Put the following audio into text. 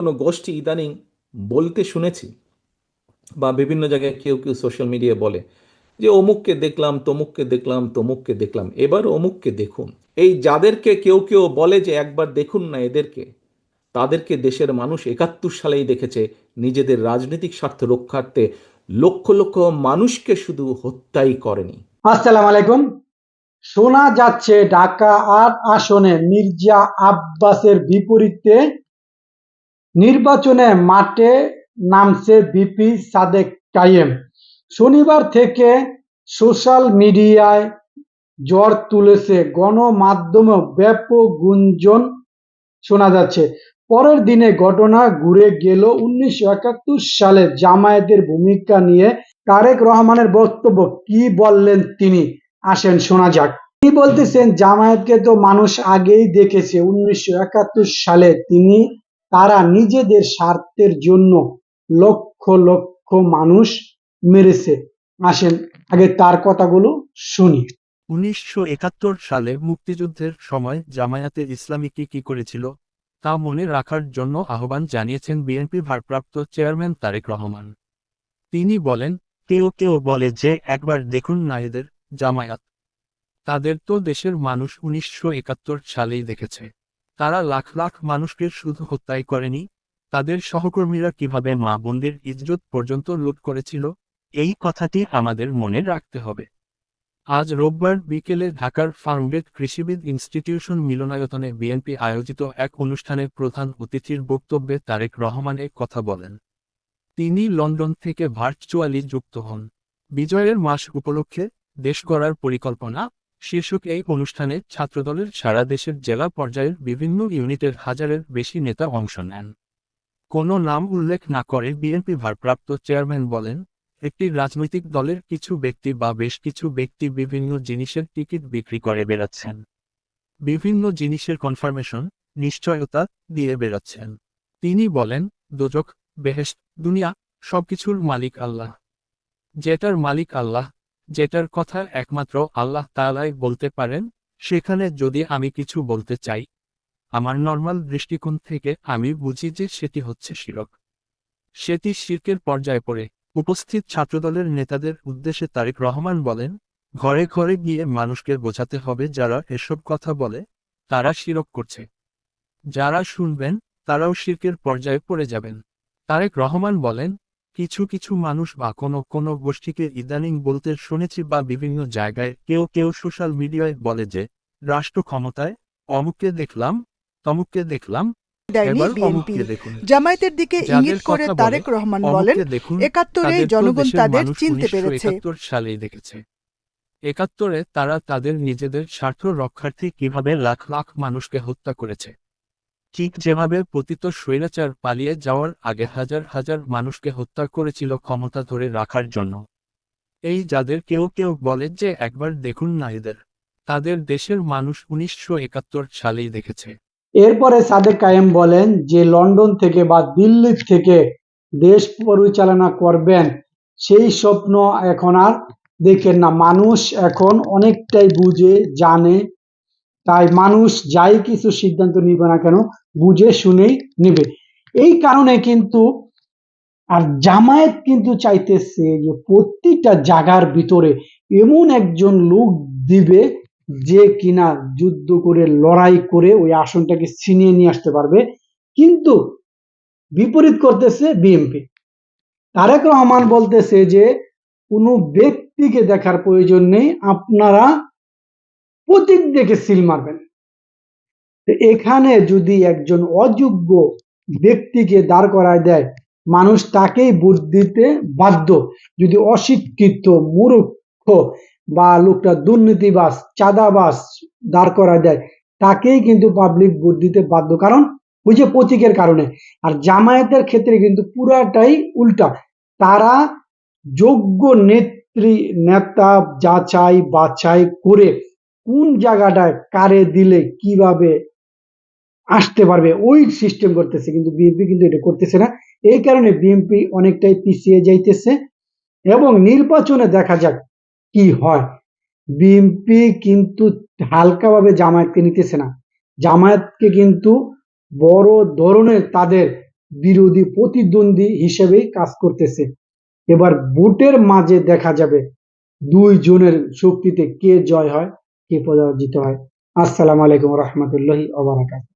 কোনো গোষ্ঠী ইদানিং বলতে শুনেছি বা বিভিন্ন জায়গায় কেউ কেউ সোশ্যাল মিডিয়ায় বলে যে, অমুককে দেখলাম, তমুককে দেখলাম তমুককে দেখলাম। এবার অমুককে দেখুন। এই যাদেরকে কেউ কেউ বলে যে, একবার দেখুন না এদেরকে, তাদেরকে দেশের মানুষ একাত্তর সালেই দেখেছে নিজেদের রাজনৈতিক স্বার্থ রক্ষার্থে লক্ষ লক্ষ মানুষকে শুধু হত্যাই করেনি। আসসালাম আলাইকুম। শোনা যাচ্ছে ঢাকা আট আসনে মির্জা আব্বাসের বিপরীতে নির্বাচনে মাঠে নামছে বিপি সাদেক কায়েম। শনিবার থেকে সোশ্যাল মিডিয়ায় জ্বর তুলেছে। গণমাধ্যমে ব্যাপক গুঞ্জন শোনা যাচ্ছে। পরের দিনে ঘটনা ঘুরে গেল। উনিশশো একাত্তর সালে জামায়াতের ভূমিকা নিয়ে তারেক রহমানের বক্তব্য। কি বললেন তিনি? আসেন, শোনা যাক। তিনি বলতেছেন? জামায়াতকে তো মানুষ আগেই দেখেছে। উনিশশো একাত্তর সালে তিনি তারা নিজেদের স্বার্থের জন্য লক্ষ লক্ষ মানুষ মেরেছে। আসেন, আগে তার কথাগুলো শুনি। উনিশশো একাত্তর সালে মুক্তিযুদ্ধের সময় জামায়াতে ইসলামী কি কি করেছিল তা মনে রাখার জন্য আহ্বান জানিয়েছেন বিএনপি ভারপ্রাপ্ত চেয়ারম্যান তারেক রহমান। তিনি বলেন, কেউ কেউ বলে যে, একবার দেখুন না এদের জামায়াত। তাদের তো দেশের মানুষ উনিশশো একাত্তর সালেই দেখেছে। তারা লাখ লাখ মানুষকে শুধু হত্যাই করেনি, তাদের সহকর্মীরা কীভাবে মা বোনদের ইজ্জত পর্যন্ত লুট করেছিল, এই কথাটি আমাদের মনে রাখতে হবে। আজ রোববার বিকেলে ঢাকার ফার্মগেট কৃষিবিদ ইনস্টিটিউশন মিলনায়তনে বিএনপি আয়োজিত এক অনুষ্ঠানে প্রধান অতিথির বক্তব্যে তারেক রহমান কথা বলেন। তিনি লন্ডন থেকে ভার্চুয়ালি যুক্ত হন। বিজয়ের মাস উপলক্ষে দেশ গড়ার পরিকল্পনা শীর্ষক এই অনুষ্ঠানে ছাত্রদলের সারা দেশের জেলা পর্যায়ের বিভিন্ন ইউনিটের হাজারের বেশি নেতা অংশ নেন। কোনো নাম উল্লেখ না করে বিএনপি ভারপ্রাপ্ত চেয়ারম্যান বলেন, একটি রাজনৈতিক দলের কিছু ব্যক্তি বা বেশ কিছু ব্যক্তি বিভিন্ন জিনিসের টিকিট বিক্রি করে বেড়াচ্ছেন। বিভিন্ন জিনিসের কনফার্মেশন, নিশ্চয়তা দিয়ে বেড়াচ্ছেন। তিনি বলেন, দোজক বেহেস্ট দুনিয়া, সবকিছুর মালিক আল্লাহ। যেটার মালিক আল্লাহ যেটার কথা একমাত্র আল্লাহ তাআলাই বলতে পারেন, সেখানে যদি আমি কিছু বলতে চাই, আমার নর্মাল দৃষ্টিকোণ থেকে আমি বুঝি যে সেটি হচ্ছে শিরক। সেটি শির্কের পর্যায়ে পড়ে। উপস্থিত ছাত্রদলের নেতাদের উদ্দেশ্যে তারেক রহমান বলেন, ঘরে ঘরে গিয়ে মানুষকে বোঝাতে হবে যারা এসব কথা বলে, তারা শিরক করছে। যারা শুনবেন, তারাও শির্কের পর্যায়ে পড়ে যাবেন। তারেক রহমান বলেন কিছু কিছু মানুষ বা কোনো কোনো গোষ্ঠীকে ইদানিং বলতে শুনেছি বা বিভিন্ন জায়গায় কেউ কেউ সোশ্যাল মিডিয়ায় বলে যে রাষ্ট্র ক্ষমতায় অমুককে দেখলাম তমুককে দেখলাম জামায়াতের দিকে ইঙ্গিত করে তারেক রহমান বলেন একাত্তরে জনগণ তাদের চিনতে পেরেছে। সালেই দেখেছে। একাত্তরে তারা তাদের নিজেদের স্বার্থ রক্ষার্থে কীভাবে লাখ লাখ মানুষকে হত্যা করেছে? ঠিক যেভাবে পতিত স্বৈরাচার পালিয়ে যাওয়ার আগে হাজার হাজার মানুষকে হত্যা করেছিল ক্ষমতা ধরে রাখার জন্য। এই যাদের কেউ কেউ বলে যে একবার দেখুন না এদের, তাদের দেশের মানুষ উনিশশো একাত্তর সালেই দেখেছে। এরপরে সাদেক কায়েম বলেন যে লন্ডন থেকে বা দিল্লি থেকে দেশ পরিচালনা করবেন, সেই স্বপ্ন এখন আর দেখেন না। মানুষ এখন অনেকটাই বুঝে, জানে তাই মানুষ যাই কিছু সিদ্ধান্ত নিবে না কেন, বুঝে শুনেই নেবে। এই কারণে কিন্তু, আর জামায়াত কিন্তু চাইতেছে যে প্রতিটা জায়গার ভিতরে এমন একজন লোক দিবে যে কিনা যুদ্ধ করে, লড়াই করে ওই আসনটাকে ছিনিয়ে নিয়ে আসতে পারবে। কিন্তু বিপরীত করতেছে বিএনপি। তারেক রহমান বলতেছে যে, কোনো ব্যক্তিকে দেখার প্রয়োজন নেই। আপনারা প্রতীক দেখে সিল মারবেন। এখানে যদি একজন অযোগ্য ব্যক্তিকে দাঁড় করায় দেয়, মানুষ তাকেই ভোট দিতে বাধ্য। যদি অশিক্ষিত, মূর্খ বা লোকটা দুর্নীতিবাস চাঁদাবাস দাঁড় করায় দেয়, তাকেই কিন্তু পাবলিক ভোট দিতে বাধ্য। কারণ ওই যে প্রতীকের কারণে। আর জামায়াতের ক্ষেত্রে কিন্তু পুরাটাই উল্টা। তারা যোগ্য নেত্রী, নেতা যাচাই বাছাই করে কোন জায়গাটায় কারে দিলে কীভাবে আসতে পারবে, ওই সিস্টেম করতেছে, কিন্তু বিএনপি কিন্তু এটা করতেছে না। এই কারণে বিএনপি অনেকটাই পিছিয়ে যাইতেছে এবং নির্বাচনে দেখা যাক কি হয়। বিএনপি কিন্তু হালকাভাবে জামায়াতকে নিতেছে না। জামায়াতকে কিন্তু বড় ধরনের তাদের বিরোধী প্রতিদ্বন্দ্বী হিসেবেই কাজ করতেছে। এবার ভোটের মাঝে দেখা যাবে দুই জনের শক্তিতে কে জয় হয়। কে পরাজিত হয়। আসসালামু আলাইকুম রহমতুল্লাহি ওবারাকাত